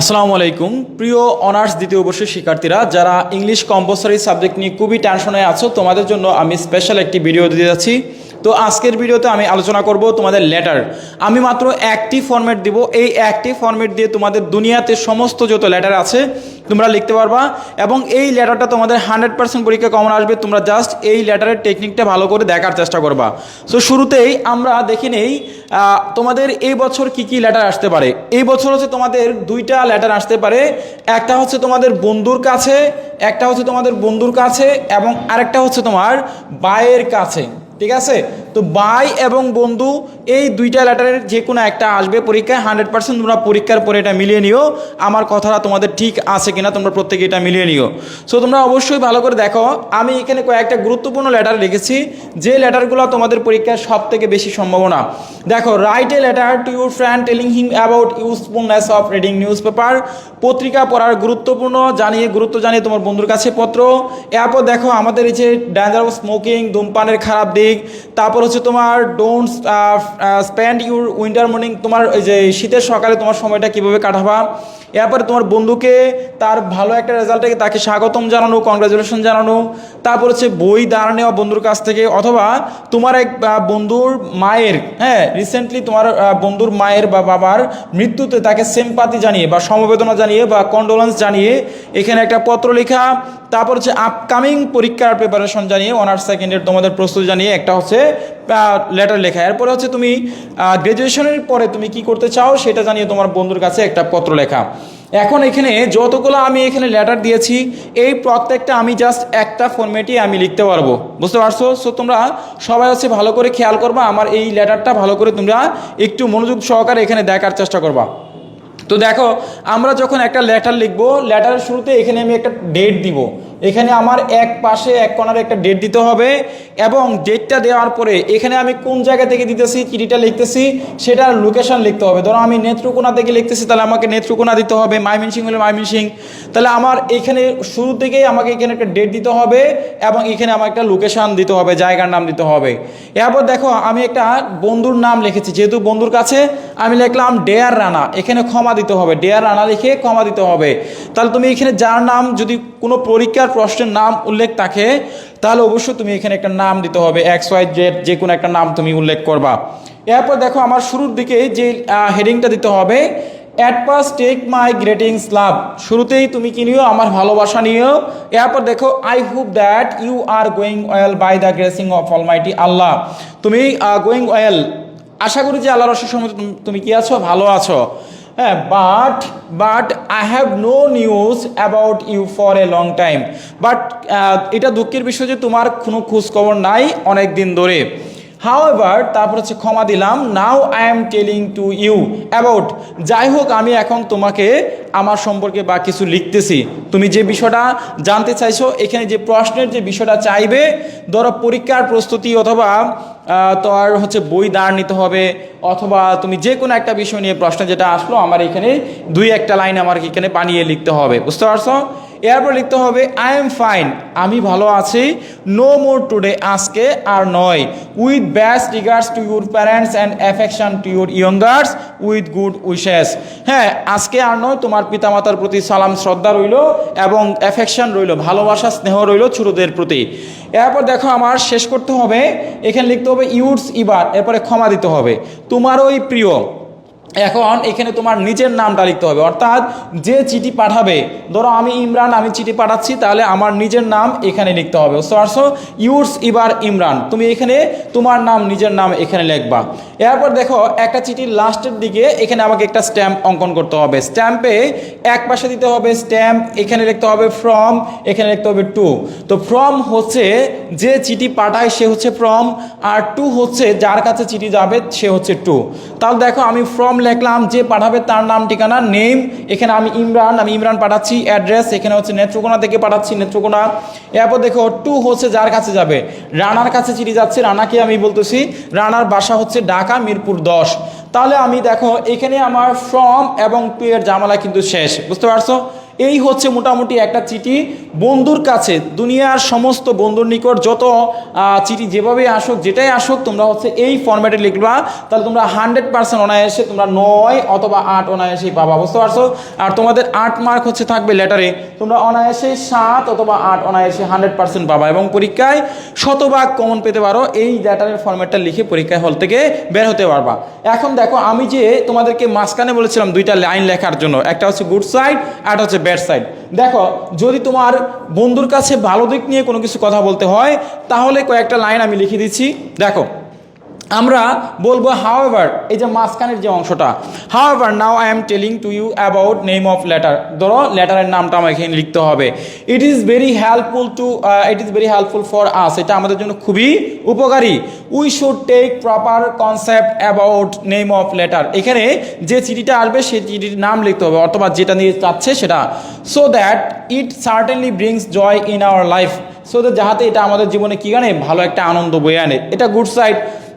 আসসালামু আলাইকুম। প্রিয় অনার্স দ্বিতীয় বর্ষের শিক্ষার্থীরা, যারা ইংলিশ কম্পালসারি সাবজেক্ট নিয়ে খুবই টেনশনে আছো, তোমাদের জন্য আমি স্পেশাল একটি ভিডিও দিতে যাচ্ছি। তো আজকের ভিডিওতে আমি আলোচনা করব তোমাদের লেটার আমি মাত্র একটি ফর্মেট দিব। এই একটি ফর্মেট দিয়ে তোমাদের দুনিয়াতে সমস্ত যত লেটার আছে তোমরা লিখতে পারবা। এবং এই লেটারটা তোমাদের হান্ড্রেড পার্সেন্ট পরীক্ষা কমন আসবে। তোমরা জাস্ট এই লেটারের টেকনিকটা ভালো করে দেখার চেষ্টা করবা। সো শুরুতেই আমরা দেখি নেই তোমাদের এই বছর কি কি লেটার আসতে পারে। এই বছর হচ্ছে তোমাদের দুইটা লেটার আসতে পারে। একটা হচ্ছে তোমাদের বন্ধুর কাছে, একটা হচ্ছে তোমাদের বন্ধুর কাছে, এবং আরেকটা হচ্ছে তোমার বায়ের কাছে। ঠিক আছে? তো বাই এবং বন্ধু, এই দুইটা লেটারের যে কোনো একটা আসবে পরীক্ষায় হান্ড্রেড পার্সেন্ট তোমরা পরীক্ষার পরে এটা মিলিয়ে নিও। আমার কথাটা তোমাদের ঠিক আছে কিনা তোমরা প্রত্যেকে এটা মিলিয়ে নিও। সো তোমরা অবশ্যই ভালো করে দেখো, আমি এখানে কয়েকটা গুরুত্বপূর্ণ লেটার লিখেছি, যে লেটারগুলো তোমাদের পরীক্ষার সব থেকে বেশি সম্ভাবনা। দেখো write a letter to your friend telling him about usefulness of reading newspaper পত্রিকা পড়ার গুরুত্বপূর্ণ, জানিয়ে, গুরুত্ব জানিয়ে তোমার বন্ধুর কাছে পত্র। এরপর দেখো, আমাদের এই যে ড্যাঞ্জার অফ স্মোকিং ধূমপানের খারাপ দিক, তারপর হচ্ছে তোমার don't spend your winter morning তোমার ওই যে শীতের সকালে তোমার সময়টা কীভাবে কাটাবা। এরপরে তোমার বন্ধুকে, তার ভালো একটা রেজাল্টে তাকে স্বাগতম জানানো কংগ্রাচুলেশন জানানো। তারপর হচ্ছে বই দাঁড়া নেওয়া বন্ধুর কাছ থেকে, অথবা তোমার এক বন্ধুর মায়ের হ্যাঁ রিসেন্টলি তোমার বন্ধুর মায়ের বা বাবার মৃত্যুতে তাকে সেমপাতি জানিয়ে বা সমবেদনা জানিয়ে বা কন্ডোলেন্স জানিয়ে এখানে একটা পত্র লেখা। তারপর হচ্ছে আপকামিং পরীক্ষার প্রিপারেশন জানিয়ে অনার্স সেকেন্ডের তোমাদের প্রস্তুতি জানিয়ে একটা হচ্ছে লেটার লেখা। এরপরে হচ্ছে তুমি গ্র্যাজুয়েশনের পরে তুমি কি করতে চাও সেটা জানিয়ে তোমার বন্ধুর কাছে একটা পত্র লেখা। এখন এখানে যতগুলো আমি এখানে লেটার দিয়েছি, এই প্রত্যেকটা আমি জাস্ট একটা ফর্মেটই আমি লিখতে পারব। বুঝতে পারছ? সো তোমরা সবাই হচ্ছে ভালো করে খেয়াল করবা, আমার এই লেটারটা ভালো করে তোমরা একটু মনোযোগ সহকারে এখানে দেখার চেষ্টা করবা। তো দেখো আমরা যখন একটা লেটার লিখব লেটারের শুরুতে এখানে আমি একটা ডেট দিব। এখানে আমার এক পাশে, এক কর্নারে একটা ডেট দিতে হবে এবং ডেটটা দেওয়ার পরে এখানে আমি কোন জায়গা থেকে দিতেছি চিঠিটা লিখতেছি, সেটার লোকেশন লিখতে হবে। ধরো আমি নেত্রকোনা থেকে লিখতেছি, তাহলে আমাকে নেত্রকোনা দিতে হবে মাইমিনসিং হলে মাইমিনসিং তাহলে আমার এখানে শুরু থেকেই আমাকে এখানে একটা ডেট দিতে হবে এবং এখানে আমার একটা লোকেশন দিতে হবে, জায়গার নাম দিতে হবে। এরপর দেখো, আমি একটা বন্ধুর নাম লিখেছি, যেহেতু বন্ধুর কাছে আমি লিখলাম ডেয়ার রানা এখানে ক্ষমা দিতে হবে। ডেয়ার রানা লিখে ক্ষমা দিতে হবে। তাহলে তুমি এখানে যার নাম যদি কোনো পরীক্ষার প্রশ্নের নাম উল্লেখ থাকে, তাহলে অবশ্যই তুমি এখানে একটা নাম দিতে হবে এক্স ওয়াই জেড যে কোনো একটা নাম তুমি উল্লেখ করবা। এরপর দেখো, আমার শুরুর দিকে যে হেডিংটা দিতে হবে at pass take my greetings love শুরুতেই তুমি কি নিও? আমার ভালোবাসা নিও। এরপর দেখো I hope that you are going well by the gracing of almighty Allah তুমি গোয়িং ওয়েল আশা করি যে আল্লাহ অশেষ সময় তুমি কি আছো? ভালো আছো। হ্যাঁ but but I have no news about you for a long time but এটা দুঃখের বিষয় যে তোমার কোনো খোঁজখবর নাই অনেক দিন ধরে। হাউ এভার তারপর হচ্ছে ক্ষমা দিলাম। Now I am telling to you about যাই হোক, আমি এখন তোমাকে আমার সম্পর্কে বা কিছু লিখতেছি। তুমি যে বিষয়টা জানতে চাইছো, এখানে যে প্রশ্নের যে বিষয়টা চাইবে, ধরো পরীক্ষার প্রস্তুতি অথবা তোমার হচ্ছে বই দাঁড় নিতে হবে, অথবা তুমি যে কোনো একটা বিষয় নিয়ে প্রশ্ন যেটা আসলো, আমার এখানে দুই একটা লাইন আমার এখানে বানিয়ে লিখতে হবে। বুঝতে পারছ? এরপর লিখতে হবে আই এম ফাইন আমি ভালো আছি। নো মোর টুডে আজকে আর নয়। With best regards to your parents and affection to your youngers with good wishes হ্যাঁ আজকে আর নয়, তোমার পিতামাতার প্রতি সালাম, শ্রদ্ধা রইল এবং অ্যাফেকশন রইল, ভালোবাসা, স্নেহ রইল ছোটদের প্রতি। এরপর দেখো আমার শেষ করতে হবে। এখানে লিখতে হবে ইউডস ইবার এরপরে ক্ষমা দিতে হবে। তোমার ওই প্রিয়। এখন এখানে তোমার নিজের নামটা লিখতে হবে। অর্থাৎ যে চিঠি পাঠাবে, ধরো আমি ইমরান, আমি চিঠি পাঠাচ্ছি, তাহলে আমার নিজের নাম এখানে লিখতে হবে। পারছ? ইউর্স ইবার ইমরান, তুমি এখানে তোমার নাম, নিজের নাম এখানে লিখবা। এরপর দেখো, একটা চিঠির লাস্টের দিকে এখানে আমাকে একটা স্ট্যাম্প অঙ্কন করতে হবে। স্ট্যাম্পে এক পাশে দিতে হবে স্ট্যাম্প, এখানে লিখতে হবে ফ্রম, এখানে লিখতে হবে টু। তো ফ্রম হচ্ছে যে চিঠি পাঠায়, সে হচ্ছে ফ্রম, আর টু হচ্ছে যার কাছে চিঠি যাবে, সে হচ্ছে টু। তাহলে দেখো, আমি ফ্রম লিখলাম, যে পাঠাবে তার নাম, ঠিকানা নেম এখানে আমি ইমরান আমি ইমরান পাঠাচ্ছি অ্যাড্রেস এখানে হচ্ছে নেত্রকোনা থেকে পাঠাচ্ছি, নেত্রকোনা। এরপর দেখো টু হচ্ছে যার কাছে যাবে? রানার কাছে চিঠি যাচ্ছে, রানাকে আমি বলতেছি, রানার বাসা হচ্ছে ঢাকা, মিরপুর দশ। তাহলে আমি দেখো, এখানে আমার ফ্রম এবং টু এর জামালা কিন্তু শেষ, বুঝতে পারছ? এই হচ্ছে মোটামুটি একটা চিঠি। বন্ধুর কাছে, দুনিয়ার সমস্ত বন্ধুর নিকট যত চিঠি যেভাবে আসুক, যেটাই আসুক, তোমরা হচ্ছে এই ফর্ম্যাটে লিখবা। তাহলে তোমরা হান্ড্রেড পার্সেন্ট অনায়াসে তোমরা নয় অথবা আট অনায়াসেই পাবা, বুঝতে পারছ? আর তোমাদের আট মার্ক হচ্ছে থাকবে লেটারে তোমরা অনায়াসে সাত অথবা আট অনায়াসে হান্ড্রেড পার্সেন্ট পাবা এবং পরীক্ষায় শতভাগ কমন পেতে পারো। এই লেটারের ফর্ম্যাটটা লিখে পরীক্ষায় হল থেকে বের হতে পারবা। এখন দেখো, আমি যে তোমাদেরকে মাঝখানে বলেছিলাম দুইটা লাইন লেখার জন্য, একটা হচ্ছে গুড সাইড আর হচ্ছে ব্যাড সাইড দেখো, যদি তোমার বন্ধুর কাছে ভালো দিক নিয়ে কোনো কিছু কথা বলতে হয়, তাহলে কয়েকটা লাইন আমি লিখে দিচ্ছি। দেখো আমরা বলব হাওয়েভার এই যে মাঝখানের যে অংশটা however now I am telling to you about name of letter ধরো লেটারের নামটা আমার এখানে লিখতে হবে। It is very helpful to it is very helpful for us এটা আমাদের জন্য খুবই উপকারী। We should take proper concept about name of letter এখানে যে চিঠিটা আসবে সেই চিঠির নাম লিখতে হবে, অথবা যেটা নিয়ে চাচ্ছে সেটা। So that it certainly brings joy in our life so that যাহাতে এটা আমাদের জীবনে কী আনে? ভালো একটা আনন্দ বয়ে আনে। এটা গুড সাইড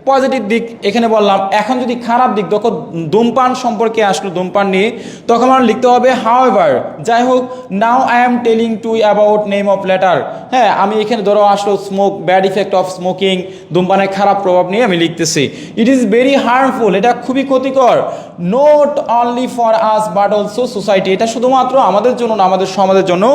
পজিটিভ দিক এখানে বললাম। এখন যদি খারাপ দিক, তখন ধূমপান সম্পর্কে আসলো, ধূমপান নিয়ে, তখন আমার লিখতে হবে হাওয়েভার যাই হোক now I am telling to about name of letter হ্যাঁ আমি এখানে ধরো আসলো smoke bad effect of smoking ধূমপানের খারাপ প্রভাব নিয়ে আমি লিখতেছি। ইট ইজ ভেরি হার্মফুল এটা খুবই ক্ষতিকর। Not only for us but also society এটা শুধুমাত্র আমাদের জন্য না, আমাদের সমাজের জন্য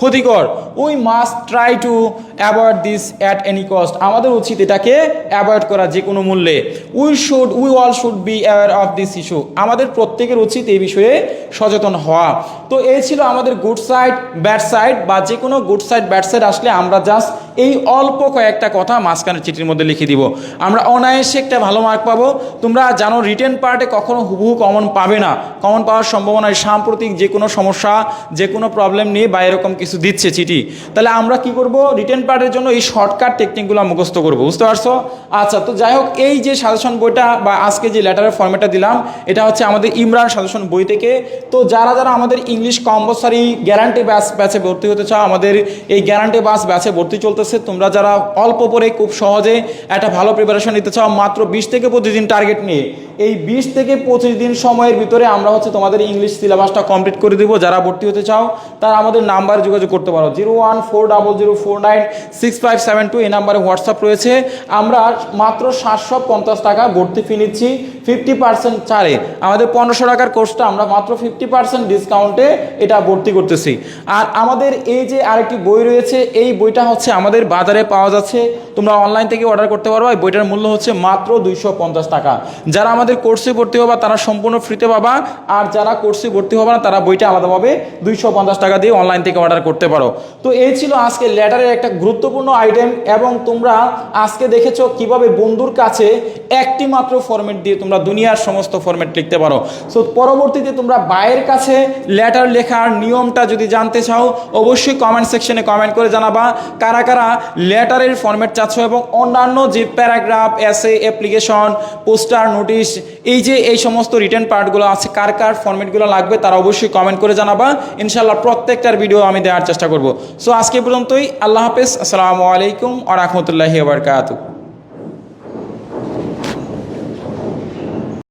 ক্ষতিকর। We must try to avoid this at any cost আমাদের উচিত এটাকে অ্যাভয়েড করা যে কোনো মূল্যে। We should we all should be aware of this issue আমাদের প্রত্যেকের উচিত এই বিষয়ে সচেতন হওয়া। তো এই ছিল আমাদের গুড সাইড ব্যাড সাইড বা যে কোনো গুড সাইড ব্যাড সাইড আসলে আমরা জাস্ট এই অল্প কয়েকটা কথা মাঝখানে চিঠির মধ্যে লিখে দিব। আমরা অনায়াসে একটা ভালো মার্ক পাবো। তোমরা জানো রিটেন পার্টে কখনো হুবহু কমন পাবে না। কমন পাওয়ার সম্ভাবনা সাম্প্রতিক যে কোনো সমস্যা, যে কোনো প্রবলেম নিয়ে বা এরকম কিছু দিচ্ছে চিঠি। তাহলে আমরা কি করব? রিটেন পার্টের জন্য এই শর্টকাট টেকনিকগুলো মুখস্থ করব। বুঝতে পারছ? আচ্ছা তো যাই হোক, এই যে সাজেশন বইটা বা আজকে যে লেটারের ফর্মেটটা দিলাম, এটা হচ্ছে আমাদের ইমরান সাজেশন বই থেকে। তো যারা যারা আমাদের ইংলিশ কম্পালসারি গ্যারান্টি ব্যাস ব্যাচে ভর্তি হতে চাও, আমাদের এই গ্যারান্টি বাস ব্যাচে ভর্তি চলতেছে, তোমরা যারা অল্প পরে খুব সহজে একটা ভালো প্রিপারেশন নিতে চাও, মাত্র বিশ থেকে প্রতিদিন টার্গেট নিয়ে এই বিশ থেকে পঁচিশ দিন সময়ের ভিতরে আমরা হচ্ছে তোমাদের ইংলিশ সিলেবাসটা কমপ্লিট করে দেবো। যারা ভর্তি হতে চাও, তারা আমাদের নাম্বারে যোগাযোগ করতে পারো। Zero one four double zero four nine six five seven two এই নাম্বারে হোয়াটসঅ্যাপ রয়েছে। আমরা মাত্র সাতশো পঞ্চাশ টাকা ভর্তি ফি নিচ্ছি। ফিফটি পার্সেন্ট ছাড়ে। আমাদের পনেরোশো টাকার কোর্সটা আমরা মাত্র ফিফটি পার্সেন্ট ডিসকাউন্টে এটা ভর্তি করতেছি। আর আমাদের এই যে আরেকটি বই রয়েছে, এই বইটা হচ্ছে আমাদের বাজারে পাওয়া যাচ্ছে। তোমরা অনলাইন থেকে অর্ডার করতে পারো। এই বইটার মূল্য হচ্ছে মাত্র দুইশো পঞ্চাশ টাকা। যারা আমাদের কোর্সে ভর্তি হবা, তারা সম্পূর্ণ ফ্রিতে পাবা। আর যারা কোর্সে ভর্তি হবে না, তারা বইটা আলাদাভাবে দুইশো পঞ্চাশ টাকা দিয়ে অনলাইন থেকে অর্ডার করতে পারো। তো এই ছিল আজকে লেটারের একটা গুরুত্বপূর্ণ আইটেম এবং তোমরা আজকে দেখেছ কীভাবে বন্ধুর কাছে একটি মাত্র ফরম্যাট দিয়ে তোমরা দুনিয়ার সমস্ত ফরম্যাট লিখতে পারো। সো পরবর্তীতে তোমরা বাইরের কাছে লেটার লেখার নিয়মটা যদি জানতে চাও, অবশ্যই কমেন্ট সেকশনে কমেন্ট করে জানাবা। কারা কারা লেটারের ফরম্যাট চাচ্ছ এবং অন্যান্য যে প্যারাগ্রাফ এসে অ্যাপ্লিকেশন পোস্টার নোটিশ এই যে এই সমস্ত রিটার্ন পার্টগুলো আছে, কার কার ফর্মেটগুলো লাগবে তারা অবশ্যই কমেন্ট করে জানাবা। ইনশাল্লাহ প্রত্যেকটার ভিডিও আমি দেওয়ার চেষ্টা করব। সো আজকে পর্যন্তই, আল্লাহ হাফেজ, আসসালামু আলাইকুম আ রহমতুল্লাহি